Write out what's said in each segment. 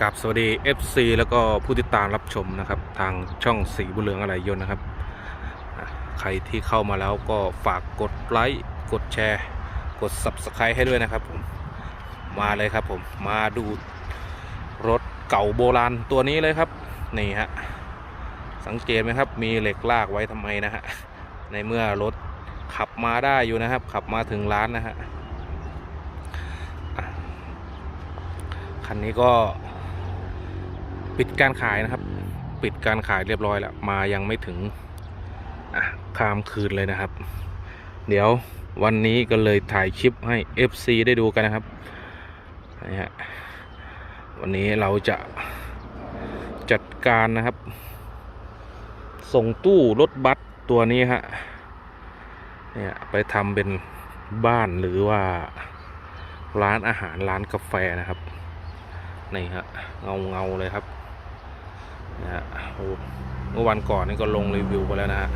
กับสวัสดี FC แล้วก็ผู้ติดตามรับชมนะครับ ทางช่องสีบุญเหลืองอะไรยนนะครับ ใครที่เข้ามาแล้วก็ฝากกดไลค์กดแชร์ กด Subscribe ให้ด้วยนะครับผมมาเลยครับผมมาดูรถเก่าโบราณตัวนี้เลยครับ นี่ฮะสังเกตไหมครับ มีเหล็กลากไว้ทำไมนะฮะในเมื่อรถขับมาได้อยู่นะครับ ขับมาถึงร้านนะฮะคันนี้ก็ ปิดการขายนะครับ ปิดการขายเรียบร้อยแล้วมายังไม่ถึงอะข้ามคืนเลยนะครับ เดี๋ยววันนี้ก็เลยถ่ายคลิปให้ FC ได้ดูกันนะครับนี่ฮะวันนี้เราจะจัดการนะครับ ส่งตู้รถบัสตัวนี้ฮะเนี่ยไปทำเป็นบ้านหรือว่าร้านอาหารร้านกาแฟนะครับนี่ฮะเงาเงาเลยครับ นะฮะเมื่อวันก่อนนี่ก็ลงรีวิวไปแล้วนะฮะ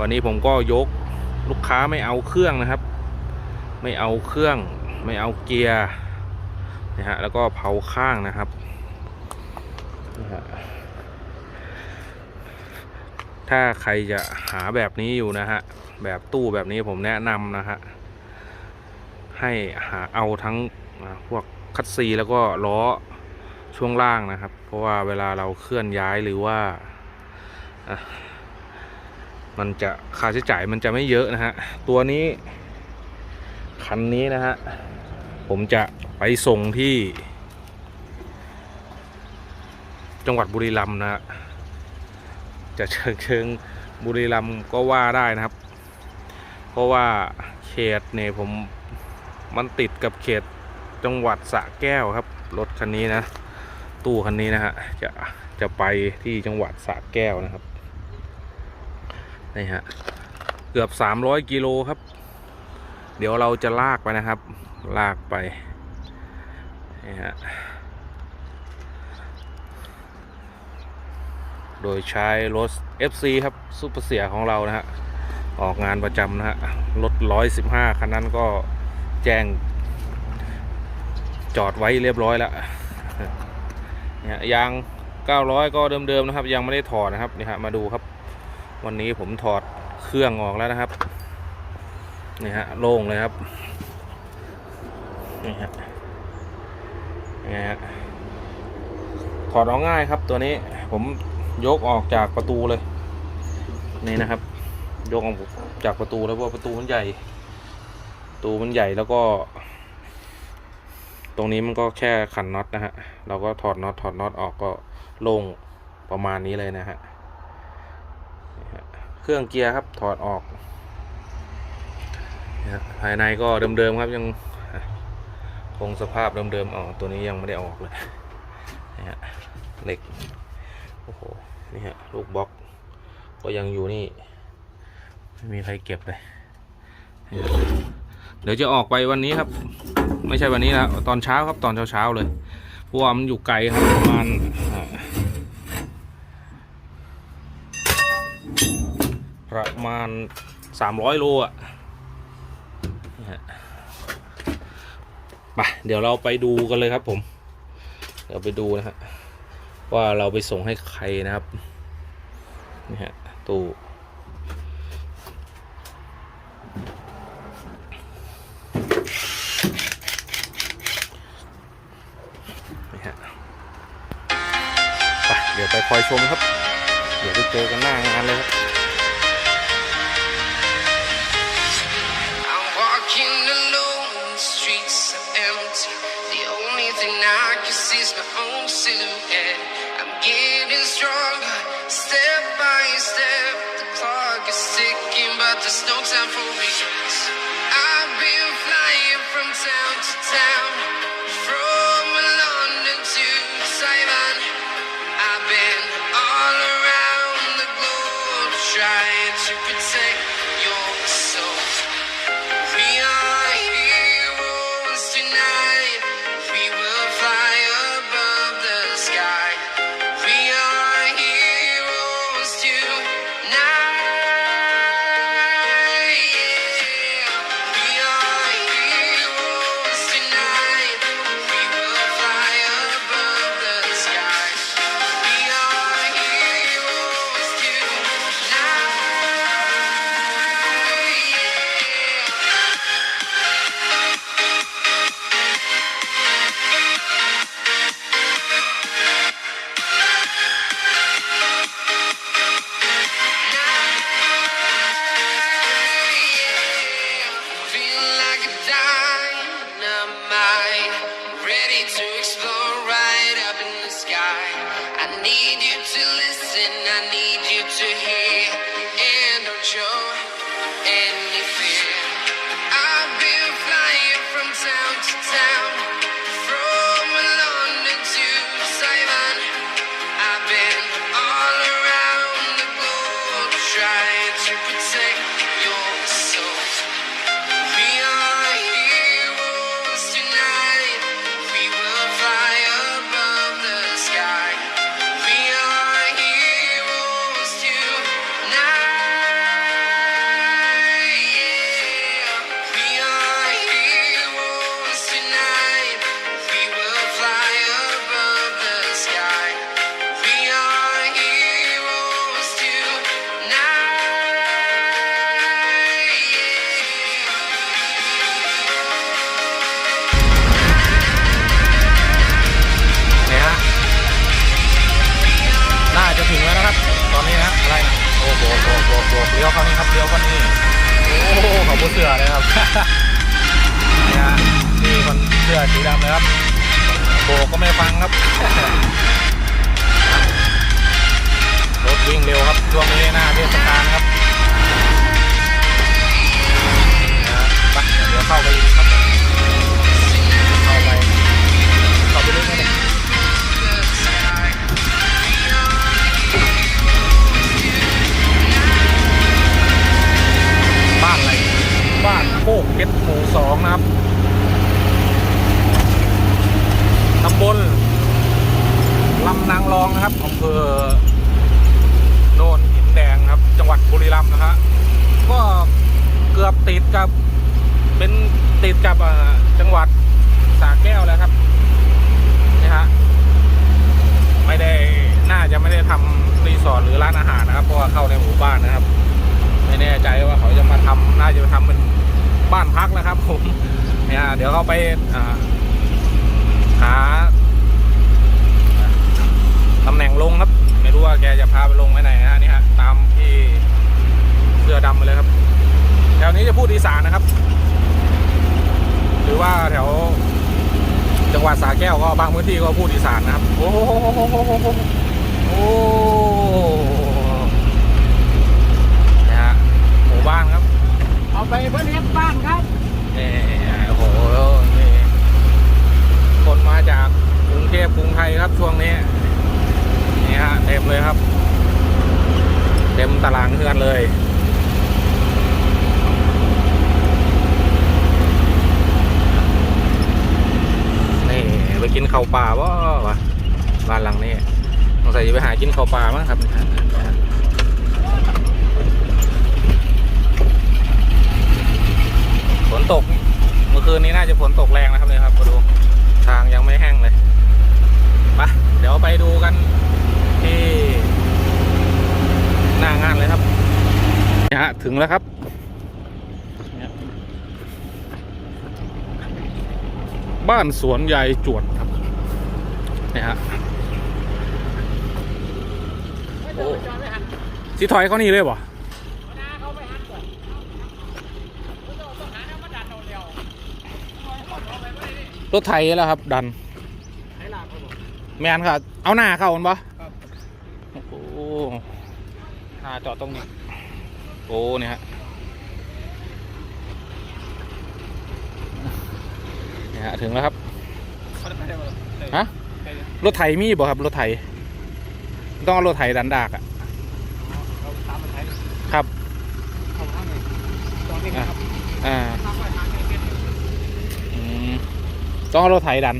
วันนี้ผมก็ยกลูกค้าไม่เอาเครื่องนะครับ ไม่เอาเครื่อง ไม่เอาเกียร์นะฮะแล้วก็เผาข้างนะครับนะฮะถ้าใครจะหาแบบนี้อยู่นะฮะ แบบตู้แบบนี้ผมแนะนำนะฮะ ให้หาเอาทั้งพวกคัดซีแล้วก็ล้อ ช่วงล่างนะครับ เพราะว่าเวลาเราเคลื่อนย้ายหรือว่า มันจะค่าใช้จ่ายมันจะไม่เยอะนะฮะ ตัวนี้ คันนี้นะฮะ ผมจะไปส่งที่ จังหวัดบุรีรัมย์นะฮะจะเชิงเชิงบุรีรัมย์ก็ว่าได้นะครับ เพราะว่าเขตเนี่ยผมมันติดกับเขตจังหวัดสระแก้วครับ รถคันนี้นะ ตู้คันนี้นะฮะจะจะไปที่จังหวัดสระแก้วนะครับนี่ฮะเกือบ300กิโลครับ เดี๋ยวเราจะลากไปนะครับ ลากไปนี่ฮะโดยใช้รถ FC ครับซูเปอร์เสียของเรานะฮะออกงานประจำนะฮะรถ115คันนั้นก็แจ้งจอดไว้เรียบร้อยแล้ว นี่ยยาง 900 ก็เดิมๆนะครับ ยังไม่ได้ถอดนะครับนี่ฮะมาดูครับ วันนี้ผมถอดเครื่องออกแล้วนะครับนี่ฮะโล่งเลยครับนี่ฮะยังไงฮะถอดออกง่ายครับตัวนี้ผมยกออกจากประตูเลย นี่นะครับ ยกออกจากประตูแล้วเพราะว่าประตูมันใหญ่ ประตูมันใหญ่แล้วก็ ตรงนี้มันก็แค่ขันน็อตนะฮะ เราก็ถอดน็อตถอดน็อตออกก็โล่งประมาณนี้เลยนะฮะ เครื่องเกียร์ครับถอดออก ภายในก็เดิมๆครับยังคงสภาพเดิมๆอ๋อตัวนี้ยังไม่ได้ออกเลยนี่ฮะเหล็ก โอ้โห นี่ฮะลูกบล็อกก็ยังอยู่นี่ ไม่มีใครเก็บเลย เดี๋ยวจะออกไปวันนี้ครับ ไม่ใช่วันนี้นะตอนเช้าครับตอนเช้าเช้าๆเลยเพราะว่ามันอยู่ไกลครับประมาณประมาณสามร้อยโลอะนี่ฮะไปเดี๋ยวเราไปดูกันเลยครับผม เดี๋ยวไปดูนะฮะว่าเราไปส่งให้ใครนะครับนี่ฮะตู้ คอยชมครับ เดี๋ยวไปเจอกันหน้างานเลยครับ I'm walking alone, the streets down. โอ้โหโบกโบกโบกเลี้ยวเข้านี่ครับเลี้ยวเข้านี่โอ้โหขอบคุณเสือเลยครับนี่ฮะนี่คนเสื้อสีดำเลยครับโบกก็ไม่ฟังครับรถวิ่งเร็วครับช่วงนี้หน้าเทศกาลครับนี่ฮะไปเดี๋ยวเข้าไปอีกครับ เพชรหมู่สองนะครับตำบลลำนางรองนะครับอำเภอโนนหินแดงครับ จังหวัดบุรีรัมย์นะฮะก็เกือบติดกับเป็นติดกับจังหวัดสระแก้วแล้วครับนี่ฮะไม่ได้น่าจะไม่ได้ทำรีสอร์ทหรือร้านอาหารนะครับ เพราะว่าเข้าในหมู่บ้านนะครับ ไม่แน่ใจว่าเขาจะมาทำน่าจะทำเป็น บ้านพักนะครับผมเนี่ยเดี๋ยวเขาไปหาตำแหน่งลงครับ ไม่รู้ว่าแกจะพาไปลงไว้ไหนนะนี่ฮะตามที่เสื้อดำมาเลยครับแถวนี้จะพูดอีสานนะครับ หรือว่าแถวจังหวัดสระแก้วก็บางพื้นที่ก็พูดอีสานนะครับ โอ้โหโอ้นะฮะหมู่บ้านครับ เอาไปเพื่อเลี้ยงบ้านครับ นี่โอ้โหนี่คนมาจากกรุงเทพกรุงไทยครับช่วงนี้ นี่ฮะเต็มเลยครับ เตารางเฮือนเลย นี่ไปกินข้าวป่าบ่วะบ้านหลังนี้สงสัยจะไปหากินข้าวป่ามั้งครับฝนตก เมื่อคืนนี้น่าจะฝนตกแรงนะครับเนี่ยครับมาดูทางยังไม่แห้งเลยไปเดี๋ยวไปดูกันที่หน้างานเลยครับเนี่ยฮะ ถึงแล้วครับเนี่ยบ้านสวนยายจวนครับเนี่ยฮะโอ้สิถอยเขานี่เลยบ่นาเขาไปหันก่อนเขาต้องหาน้ำมันดันเอาเร็วเอาไปไม่ได้รถไถแล้วครับ ดันไหนล่ะครับผมแมนครับ เอาหน้าเข้ามันปะครับโอ้โหหน้าจอดตรงนี้ โอ้เนี่ยฮะเนี่ยฮะ ถึงแล้วครับเขาไปได้บ่ฮะ รถไถมีบ่ครับ รถไถ ต้องเอารถไถดันดากอะเราตามมันไทยครับเข้าข้างในตอนนี้ครับอ่าทางไปทางในเก็ตอืมต้องเอารถไถดัน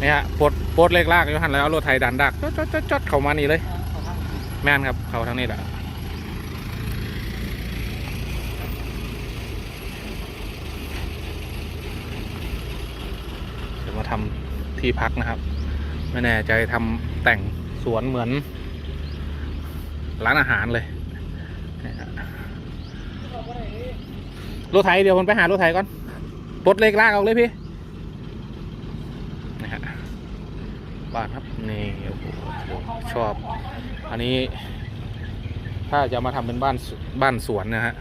เนี่ยฮะปลดปลดเล็กลากอยู่หันแล้วเอารถไถดันดักจอดจอดจอดจอดเข้ามานี่เลยเข้าข้างในแม่นครับ เขาทางนี้แหละ เดี๋ยวมาทำที่พักนะครับ ไม่แน่ใจทำแต่งสวนเหมือน ร้านอาหารเลยรถไถเดี๋ยวผมไปหารถไถก่อนปลดเล็กลากออกเลยพี่นะฮะบ้านครับนี่โอ้โหชอบ อันนี้ ถ้าจะมาทำเป็นบ้านบ้านสวนนะฮะ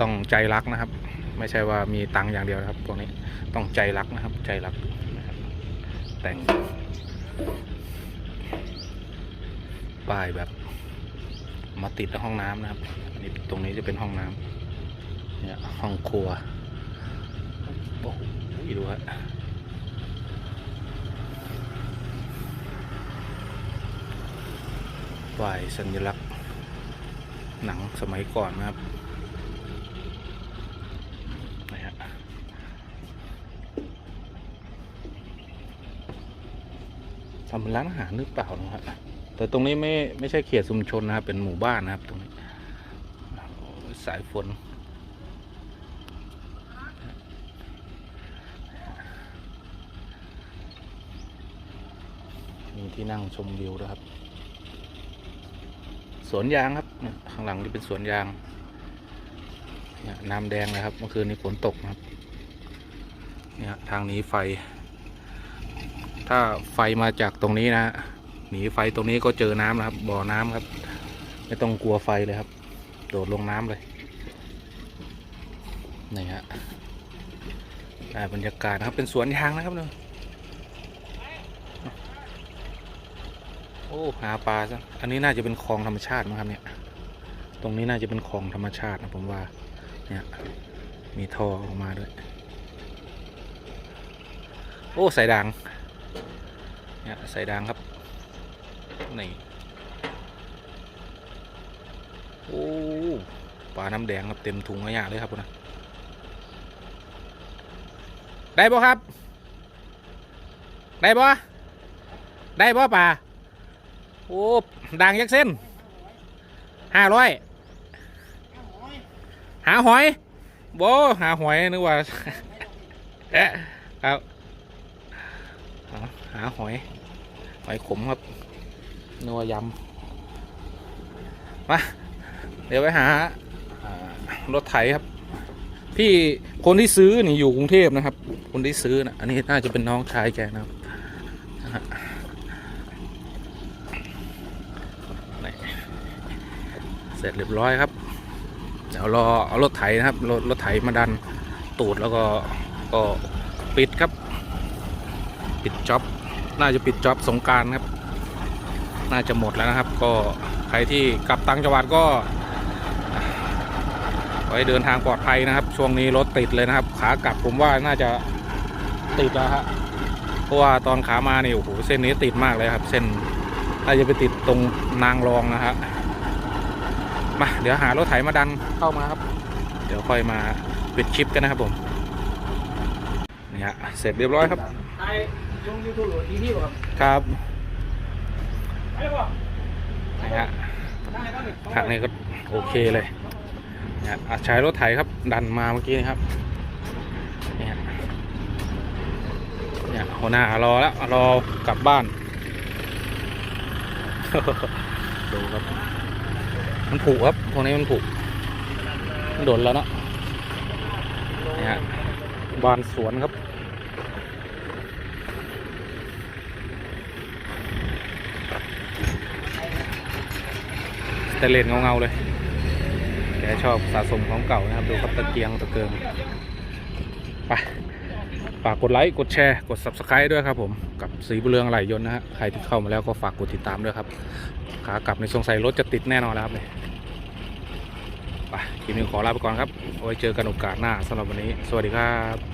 ต้องใจรักนะครับ ไม่ใช่ว่ามีตังค์อย่างเดียวนะครับพวกนี้ต้องใจรักนะครับ ใจรักนะครับแต่งป้ายแบบมาติดในห้องน้ำนะครับอันนี้ตรงนี้จะเป็นห้องน้ำเนี่ยห้องครัวโอ้โหดูฮะป้ายสัญลักษณ์หนังสมัยก่อนนะครับนะฮะ ทำเป็นร้านอาหารหรือเปล่านะครับแต่ตรงนี้ไม่ไม่ใช่เขตชุมชนนะครับ เป็นหมู่บ้านนะครับ ตรงนี้สายฝนมีที่นั่งชมวิวด้วยครับ สวนยางครับ ข้างหลังนี่เป็นสวนยางน้ำแดงนะครับ เมื่อคืนนี้ฝนตกนะครับ เนี่ยทางนี้ไฟ ถ้าไฟมาจากตรงนี้นะหนีไฟตรงนี้ก็เจอน้ำนะครับ บ่อน้ำครับ ไม่ต้องกลัวไฟเลยครับ โดดลงน้ำเลยนี่ฮะได้บรรยากาศนะครับเป็นสวนยางนะครับเนี่ยโอ้หาปลาซะอันนี้น่าจะเป็นคลองธรรมชาติมั้งครับเนี่ย ตรงนี้น่าจะเป็นคลองธรรมชาตินะผมว่า เนี่ยมีท่อออกมาด้วย โอ้ใส่ดัง เนี่ยใส่ดังครับนี่โอ้ปลาน้ำแดงครับเต็มถุงขยะเลยครับคุณนะได้บ่ครับ ได้บ่ได้บ่ปลาโอ้ดังยักเส้นห้าร้อยหาหอยโบหาหอยนึกว่าเอ๊ะครับ หาหอย หอยขมครับ นัวยำมา เดี๋ยวไปหารถไถครับ พี่คนที่ซื้อนี่อยู่กรุงเทพนะครับ คนที่ซื้อนะอันนี้น่าจะเป็นน้องชายแกนะครับเสร็จเรียบร้อยครับเดี๋ยวรอเอารถไถนะครับรถรถไถมาดันตูดแล้วก็ก็ปิดครับ ปิดจ็อบ น่าจะปิดจ็อบสงการครับ น่าจะหมดแล้วนะครับ ก็ใครที่กลับต่างจังหวัดก็ไว้เดินทางปลอดภัยนะครับ ช่วงนี้รถติดเลยนะครับ ขากลับผมว่าน่าจะติดแล้วฮะเพราะว่าตอนขามาเนี่ยโอ้โหเส้นนี้ติดมากเลยครับ เส้นน่าจะไปติดตรงนางรองนะฮะมาเดี๋ยวหารถไถมาดันเข้ามาครับ เดี๋ยวค่อยมาปิดคลิปกันนะครับผมนี่ฮะเสร็จเรียบร้อยครับ ลงยูทูบหรือทีนี่บ่ครับครับไอ้บ่นี่ฮะได้ก็หนึ่งทางนี้ก็โอเคเลยเนี่ยอะใช้รถไถครับ ดันมาเมื่อกี้นะครับเนี่ยเนี่ยหัวหน้ารอแล้วรอกลับบ้านดูครับมันผุครับตรงนี้มันผุมันโดนแล้วเนาะเนี่ยฮะบานสวนครับ สเตนเลนเงาๆเลย แกชอบสะสมของเก่านะครับ ดูครับตะเกียงตะเกียงไปฝากกดไลค์กดแชร์กด subscribe ด้วยครับผมกับสีบุเรืองไหลยนต์นะฮะใครที่เข้ามาแล้วก็ฝากกดติดตามด้วยครับขากลับในสงสัยรถจะติดแน่นอนแล้วครับเนี่ยไปคลิปนี้ขอลาไปก่อนครับไว้เจอกันโอกาสหน้าสำหรับวันนี้ สวัสดีครับ